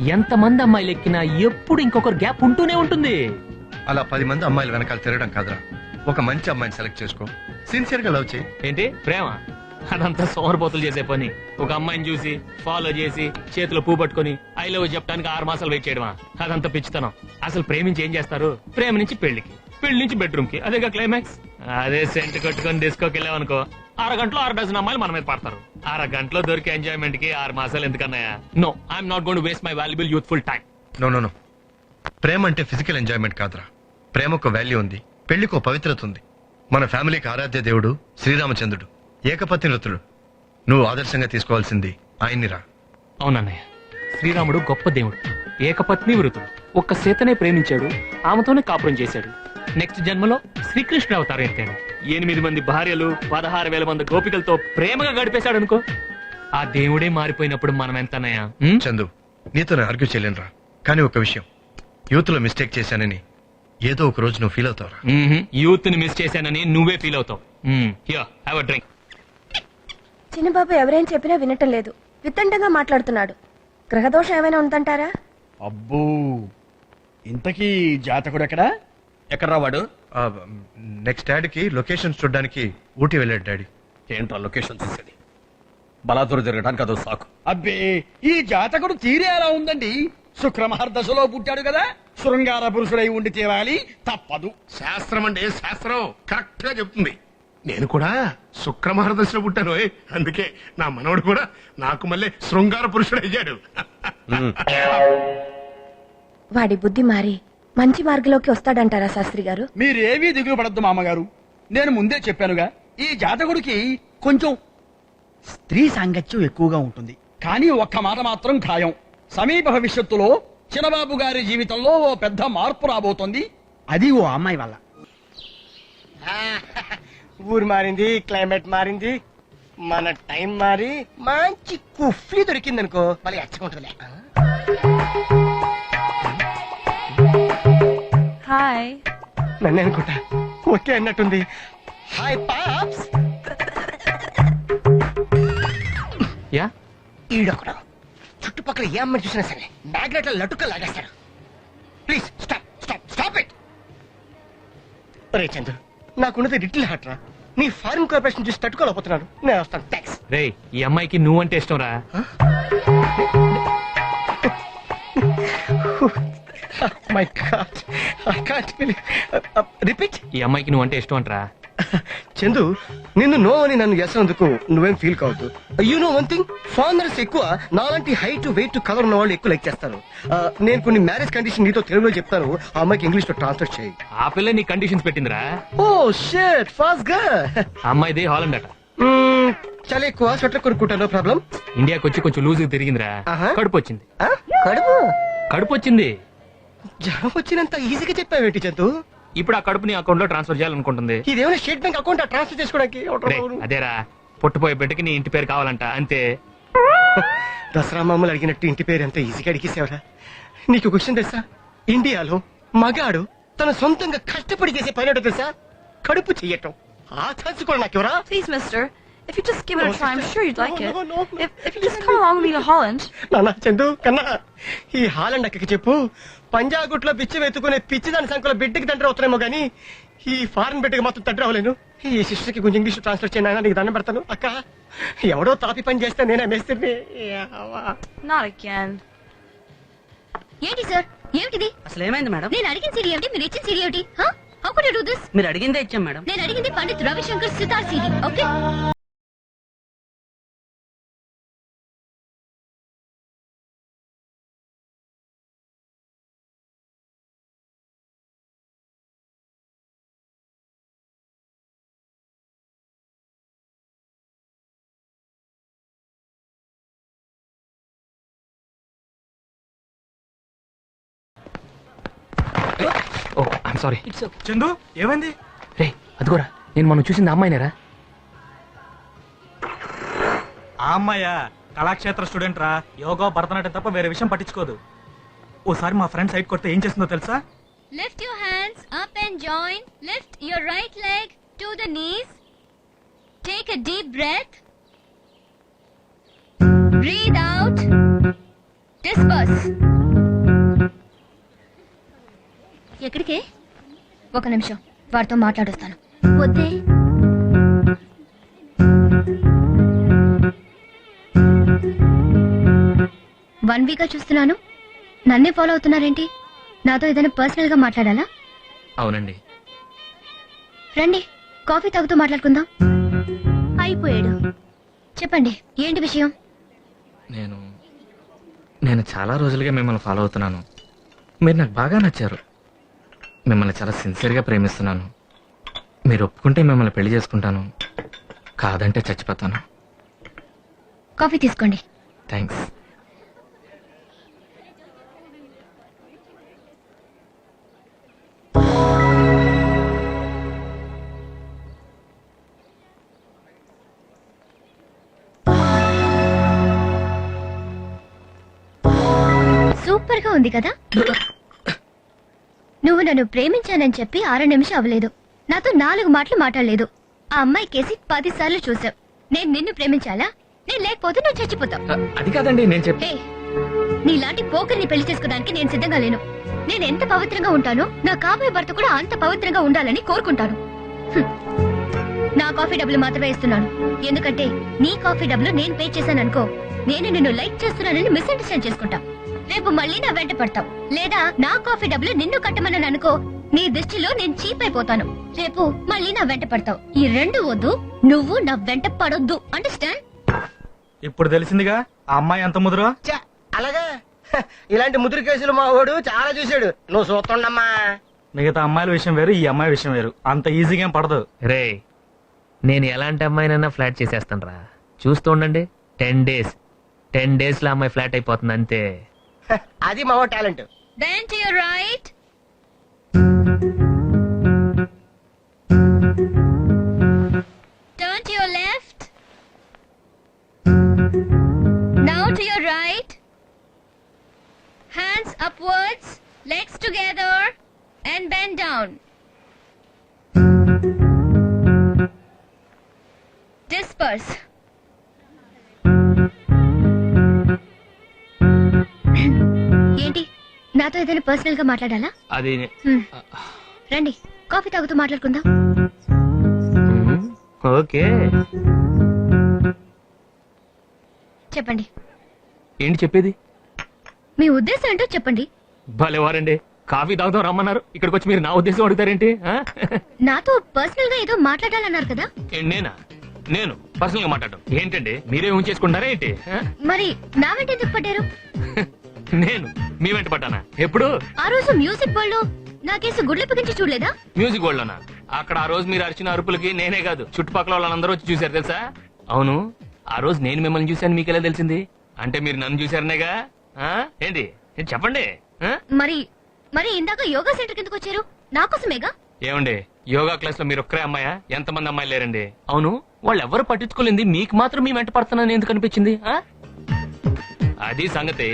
ఎంత మంది అమ్మాయిలు ఎక్కినా ఎప్పుడు ఇంకొకరు గ్యాప్ ఉంటూనే ఉంటుంది. అలా పది మంది అమ్మాయిలు వెనకాల తిరగడం కాదురా. ఒక మంచి అమ్మాయిని సెలెక్ట్ చేసుకో. సిన్సియర్గా లవ్ చేయి. ఏంటి? ప్రేమ? అదంతా సోమరపోతులు చేసే పని. ఒక అమ్మాయిని చూసి ఫాలో చేసి చేతిలో పూ పట్టుకొని ఐ లవ్ చెప్పడానికి ఆరు మాసాలు వెయిట్ చేయడమా? అదంతా పిచ్చితనం. అసలు ప్రేమించి ఏం చేస్తారు? ప్రేమ నుంచి పెళ్ళికి పెళ్ళి నుంచి బెడ్రూమ్కి. అదేగా క్లైమాక్స్ అదే సెంట్ కట్టుకొని డిస్కోకి వెళ్ళామనుకో అరగంటలో ఆరు డజన్ అమ్మాయిలు మన మీద పడతారు. అరగంటలో దొరికే ఎంజాయ్మెంట్కి ఆరు మాసాలు ఎందుకన్నాయా no I'm not gonna waste my valuable youthful time no no no ప్రేమ అంటే ఫిజికల్ ఎంజాయ్మెంట్ కాదురా. ప్రేమకు వాల్యూ ఉంది. పెళ్ళికి ఒక పవిత్రత ఉంది. మన ఫ్యామిలీకి ఆరాధ్య దేవుడు శ్రీరామచంద్రుడు. ఏకపతి నృతుడు. నువ్వు ఆదర్శంగా తీసుకోవాల్సింది ఆయన్నిరా. అవునన్నయ్య. శ్రీరాముడు గొప్ప దేవుడు. ఏకపత్ని వృతుడు. ఒక్క సీతనే ప్రేమించాడు. ఆమెతోనే కాపురం చేశాడు. నెక్స్ట్ జన్మలో శ్రీకృష్ణుడు అవతారం ఎత్తాడు ఎనిమిది మంది భార్యలు పదహారు వేల మంది గోపికలతో ప్రేమగా గడిపేశాడు అనుకో ఆ దేవుడే మారిపోయినప్పుడు మనం ఎంత? చందు నీతో ఆర్గ్యూ చేయలేనురా. కానీ ఒక విషయం. యూత్లో మిస్టేక్ చేశానని ఏదో ఒక రోజు నువ్వు ఫీల్ అవుతావురా. మ్మ్హ్. యూత్ని మిస్ చేశానని నువ్వే ఫీల్ అవుతావు. డ్రింక్ చిన్నబాబు ఎవరేం చెప్పినా వినటం లేదు. విత్తండంగా మాట్లాడుతున్నాడు. గ్రహదోషం ఏమైనా ఉందంటారా? అబ్బో ఇంతకీ జాతకుడు ఎక్కడా? ఎక్కడ వాడు? నెక్స్ట్ డాడీ కి లొకేషన్ చూడడానికి ఊటీ వెళ్ళాడు డాడీ ఏంట్రా లొకేషన్ చూసేది బలాదూరు జరగడానికి అదో సాకు. అబ్బే ఈ జాతకుడు తీరే ఎలా ఉందండి. శుక్రమహర్ దశలో పుట్టాడు కదా శృంగార పురుషుడై ఉండి తీరాలి తప్పదు. శాస్త్రం అంటే శాస్త్రం. కరెక్ట్గా చెప్తుంది. నేను కూడా శుక్రమహర్దశలో పుట్టాను. అందుకే నా మనవడు కూడా నాకు మళ్ళీ శృంగార పురుషుడు అయ్యాడు వాడి బుద్ధి మారి మంచి మార్గంలోకి వస్తాడంటారా శాస్త్రి గారు? మీరేమీ దిగులు పడద్దు మామగారు. నేను ముందే చెప్పానుగా ఈ జాతకుడికి కొంచెం స్త్రీ సాంగత్యం ఎక్కువగా ఉంటుంది. కానీ ఒక్క మాట మాత్రం ఖాయం. సమీప భవిష్యత్తులో చిన్నబాబు గారి జీవితంలో ఓ పెద్ద మార్పు రాబోతోంది. అది ఓ అమ్మాయి వల్ల. ఊరు మారింది క్లైమేట్ మారింది మన టైం మారి మంచి కుఫ్లీ దొరికింది అనుకో మళ్ళీ ఎచ్చకుంటుందిలే హాయ్. నన్ను అనుకుంటా. ఓకే అన్నట్టుంది. Hi pops. యా? ఈడొకడు. చుట్టుపక్కల ఏ అమ్మని చూసినా సరే మ్యాగ్నెట్ లటుక్క లాగేస్తాడు. Please stop stop stop it. రే చంద్రు నాకున్నది లిటిల్ హార్ట్ రా. నీ ఫారిన్ కార్పొరేషన్ చూసి తట్టుకోలేకపోతున్నాను నేను వస్తాను. థ్యాంక్స్ రే ఈ అమ్మాయికి నువ్వంటే ఇష్టం రా. My god. I can't believe. Repeat. ఈ అమ్మాయికి నువ్వంటే ఇష్టం అంటరా. చందు నిన్ను నో అని నన్ను చేసినందుకు నువ్వేం ఫీల్ కావద్దు. You know one thing fathers ఎక్కువ నాలాంటి హైట్ వెయిట్ కలర్ ఉన్న వాళ్ళు ఎక్కువ లైక్ చేస్తారు. నేను కొన్ని మ్యారేజ్ కండిషన్ నీతో తెలుగులో చెప్తాను. ఆ అమ్మాయికి ఇంగ్లీష్లో ట్రాన్స్లేట్ చేయి. ఆ పిల్ల నీ కండిషన్స్ పెట్టిందిరా. ఓ షేట్ ఫాస్ట్గా. అమ్మాయిది హాలండ్ అట. చాలా ఎక్కువ స్వెటర్ కొనుక్కుంటాను ప్రాబ్లం ఇండియాకి వచ్చి కొంచెం లూజ్ తిరిగిందిరా. కడుపు వచ్చింది. కడుపు? కడుపు వచ్చింది. జ్వరం వచ్చినంత ఈజీగా చెప్పావేంటి చందు? ఇప్పుడు ఆ కడుపుని అకౌంట్లో ట్రాన్స్ఫర్ చేయాలనుకుంటుంది. ఇదేమైనా స్టేట్ బ్యాంక్ అకౌంట్ ట్రాన్స్ఫర్ చేసుకోవడానికి అదేరా పుట్టపోయే బిడ్డకి నీ ఇంటి పేరు కావాలంట అంతే. దసరా మామూలు అడిగినట్టు ఇంటి పేరు ఎంత ఈజీగా అడిగేసేవరా. నీకు ఒక విషయం తెలుసా? ఇండియాలో మగాడు తన సొంతంగా కష్టపడి చేసే పని ఏంటో తెలుసా? కడుపు చెయ్యటం ఆ ఛాన్స్ కూడా నాకు ఎవరా Please, mister. If you just give it a try, I'm sure you'd like it. If, if you just come along with me to Holland, నాన్న చందు కన్నా ఈ హాలండ్ అక్కకి చెప్పు. పంజాగుట్లో పిచ్చి వెతుకునే పిచ్చి దాని సంఖ్యలో బిడ్డకి తండ్రి అవుతున్నామో గానీ ఈ ఫారెన్ బిడ్డకి మాత్రం తండ్రి అవ్వలేను. ఈ సిస్టర్కి కొంచెం ఇంగ్లీష్ ట్రాన్స్లేట్ చేయను నీకు దండం పెడతాను. అక్క ఎవడో తాపి పని చేస్తే నేనే మేస్త్రిని. యావా. not again. ఏంటి సార్? ఏమిటిది? అసలు ఏమైంది మేడం? నేను అడిగిన సీడీ ఏమిటి? మీరు ఇచ్చిన సీడీ ఏమిటి? How could you do this మీరు అడిగిందే ఇచ్చాం మేడం. నేను అడిగింది Pandit Ravishankar sitar CD okay? Oh I'm sorry Chandu ఏమైంది? రే అదిగోరా నేను మనం చూసింది అమ్మాయినేరా ఆ అమ్మాయ? కళాక్షేత్ర స్టూడెంట్ రా. యోగా భరతనాట్యం తప్ప వేరే విషయం పట్టించుకోదు. ఓసారి మా ఫ్రెండ్ సైట్ కొడితే ఏం చేస్తుందో తెలుసా? Lift your hands up and join lift your right leg to the knees take a deep breath breathe out disperse ఎక్కడికే? ఒక నిమిషం. వాడితో మాట్లాడొస్తాను. వద్దే. వన్ వీక్ చూస్తున్నాను. నన్నే ఫాలో అవుతున్నారేంటి? నాతో ఏదైనా పర్సనల్గా మాట్లాడాలా? అవునండి. రండి కాఫీ తాగుతూ మాట్లాడుకుందాం. అయిపోయాడు. చెప్పండి ఏంటి విషయం? నేను నేను చాలా రోజులుగా మిమ్మల్ని ఫాలో అవుతున్నాను. మీరు నాకు బాగా నచ్చారు. మిమ్మల్ని చాలా సిన్సియర్గా ప్రేమిస్తున్నాను. మీరు ఒప్పుకుంటే మిమ్మల్ని పెళ్ళి చేసుకుంటాను. కాదంటే చచ్చిపోతాను. కాఫీ తీసుకోండి. థ్యాంక్స్ సూపర్గా ఉంది కదా? నువ్వు నన్ను ప్రేమించానని చెప్పి ఆరు నిమిషం అవ్వలేదు. నాతో నాలుగు మాటలు మాట్లాడలేదు. ఆ అమ్మాయి కేసి పది సార్లు చూసావు నేను నిన్ను ప్రేమించాలా? నేను లేకపోతే నువ్వు చచ్చిపోతావు. అది కాదండి నేను చెప్పి నీలాంటి పోకరిని పెళ్ళి చేసుకోవడానికి నేను సిద్ధంగా లేను. నేను ఎంత పవిత్రంగా ఉంటానో నా కాబోయే భర్త కూడా అంత పవిత్రంగా ఉండాలని కోరుకుంటాను. నా కాఫీ డబ్బులు మాత్రమే ఇస్తున్నాను. ఎందుకంటే నీ కాఫీ డబ్బులు నేను పే చేశాను అనుకో నేను నిన్ను లైక్ చేస్తున్నానని మిస్అండర్స్టాండ్ చేసుకుంటా. రేపు మళ్ళీ నా వెంట పడతావు. లేదా నా కాఫీ డబ్బులు నిన్ను కట్టమని అనుకో నీ దృష్టిలో నేను చీప్ అయిపోతాను రేపు మళ్ళీ నా వెంట పడతావు. ఈ రెండు వద్దు నువ్వు నా వెంట పడొద్దు. అండర్స్టాండ్ ఇప్పుడు తెలిసిందిగా? ఆ అమ్మాయి ఎంత ముదురో? అలాగా? ఇలాంటి ముదురు కేసులు మా వాడు చాలా చూశాడు. నువ్వు చూస్తుండమ్మా. మిగతా అమ్మాయిల విషయం వేరు ఈ అమ్మాయి విషయం వేరు. అంత ఈజీగా ఏం పడదు. రే నేను ఎలాంటి అమ్మాయినైనా ఫ్లాట్ చేసేస్తాను రా చూస్తూ ఉండండి. టెన్ డేస్ టెన్ డేస్లో అమ్మాయి ఫ్లాట్ అయిపోతుంది అంతే. అది మా వాడు talent Then to your right. Turn to your left. Now to your right. Hands upwards, legs together, and bend down. Disperse. నాతో ఏదైనా పర్సనల్గా మాట్లాడాలా? అది హ్మ్. రండి కాఫీ తాగుతూ మాట్లాడుకుందాం. ఓకే. చెప్పండి. ఏంటి చెప్పేది? మీ ఉద్దేశం ఏంటో చెప్పండి. భలేవారండి. కాఫీ తాగుదాం రమ్మన్నారు. ఇక్కడికి వచ్చి మీరు నా ఉద్దేశం అడుగుతారేంటి? ఆ? నాతో పర్సనల్గా ఏదో మాట్లాడాలన్నారు కదా. ఏ, నేనా? నేను పర్సనల్గా మాట్లాడడం. ఏంటండి? మీరే ఉంచేసుకుంటారా ఏంటి? ఆ? మరి నా వెంట ఎందుకు పడ్డారు? నేను మీ వెంట పడ్డానా? ఎప్పుడు? ఆ రోజు మ్యూజిక్ వరల్డ్లో నాకేసి గుడ్లు పిగించి చూడలేదా? మ్యూజిక్ వరల్డ్ లోనా? అక్కడ ఆ రోజు మీరు అరిచిన అరుపులకి నేనే కాదు చుట్టుపక్కల వాళ్ళందరూ వచ్చి చూశారు తెలుసా? అవును ఆ రోజు నేను మిమ్మల్ని చూశాను మీకు ఎలా తెలిసింది? అంటే మీరు నన్ను చూశారనేగా? ఆ? ఏంటి? ఏంటి చెప్పండి ఆ? మరి మరి ఇందాక యోగా సెంటర్ కిందకు వచ్చారు? నా కోసమేగా? ఏమండి యోగా క్లాస్లో మీరు ఒక్కరే అమ్మాయా? ఎంతమంది అమ్మాయిలు లేరండి? అవును వాళ్ళు ఎవరు పట్టించుకోలేంది? మీకు మాత్రం మీ వెంట పడుతున్నాను ఎందుకు అనిపించింది ఆ? అది సంగతి.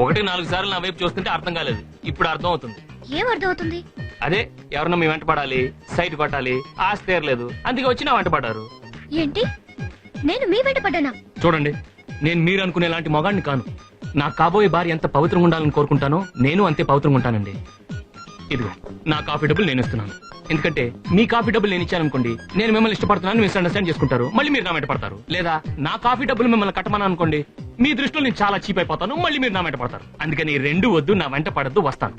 ఒకటి నాలుగు సార్లు నా వైపు చూస్తుంటే అర్థం కాలేదు. ఇప్పుడు అర్థం అవుతుంది. ఏం అర్థం అవుతుంది? అదే ఎవరన్నా మీ వెంట పడాలి సైట్ కొట్టాలి ఆస్తి తీరలేదు అందుకే వచ్చి నా వెంట పడ్డారు. ఏంటి? నేను మీ వెంట పడ్డానా? చూడండి నేను మీరు అనుకునే లాంటి మొగాడిని కాను. నా కాబోయే భార్య ఎంత పవిత్రంగా ఉండాలని కోరుకుంటానో నేను అంతే పవిత్రంగా ఉంటానండి. ఇదిగో నా కాఫీ డబ్బులు నేను ఇస్తున్నాను. ఎందుకంటే మీ కాఫీ డబ్బులు నేను ఇచ్చాను అనుకోండి నేను మిమ్మల్ని ఇష్టపడుతున్నాను మిస్ అండర్స్టాండ్ చేసుకుంటారు మళ్ళీ మీరు నా వెంట పడతారు. లేదా నా కాఫీ డబ్బులు మిమ్మల్ని కట్టమని అనుకోండి మీ దృష్టిలో నేను చాలా చీప్ అయిపోతాను మళ్ళీ మీరు నా వెంట పడతారు. అందుకని ఈ రెండు వద్దు నా వెంట పడద్దు వస్తాను.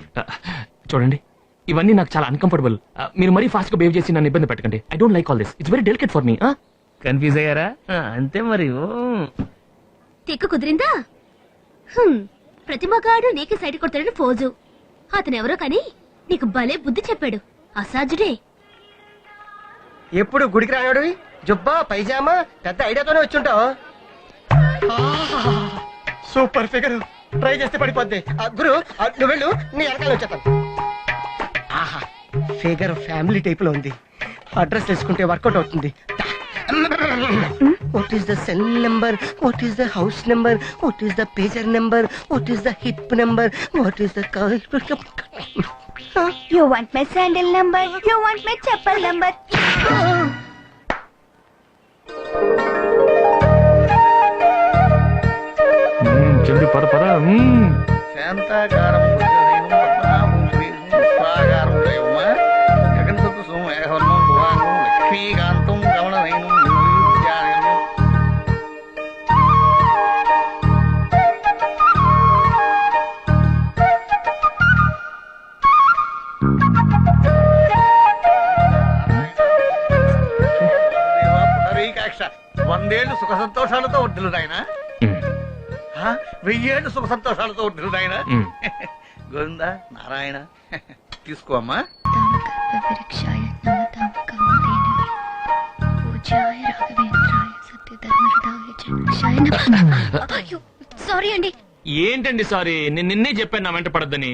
చూడండి ఇవన్నీ నాకు చాలా అన్కంఫర్టబుల్ మీరు మరీ ఫాస్ట్గా బిహేవ్ చేసి నన్ను ఇబ్బంది పెట్టకండి. I don't like all this it's very delicate for me confuse అయ్యారా? అంతే మరి ఓ. తిక్కు కుదిరిందా? ప్రతి మగాడు నీకే సైడ్ కొడతాడని ఫోజు. అతనెవరో కానీ నీకు భలే బుద్ధి చెప్పాడు. అసాధ్యుడే. ఎప్పుడు గుడికి రానాడు జుబ్బా పైజామా? పెద్ద ఐడియాతోనే వచ్చుంటావు. Super figure. ట్రై చేస్తే పడిపోద్ది. గురు నువ్వు వెళ్ళు నీ వెనకాల వచ్చేస్తాను. ఆహా ఫిగర్ ఫ్యామిలీ టైప్లో ఉంది. అడ్రస్ తెలుసుకుంటే వర్కౌట్ అవుతుంది. What is the cell number what is the house number what is the pager number what is the hip number what is the you want my sandal number you want my chappal number చెల్లి పద పద. మ్మ్. శాంతాకారం ఉమ్, వెయ్యేళ్ళు సుఖ సంతోషాలతో ఉమ్. గోవింద నారాయణ తీసుకో అమ్మా sorry అండి. ఏంటండి సారీ నేను నిన్నే చెప్పాను నా వెంట పడద్దని.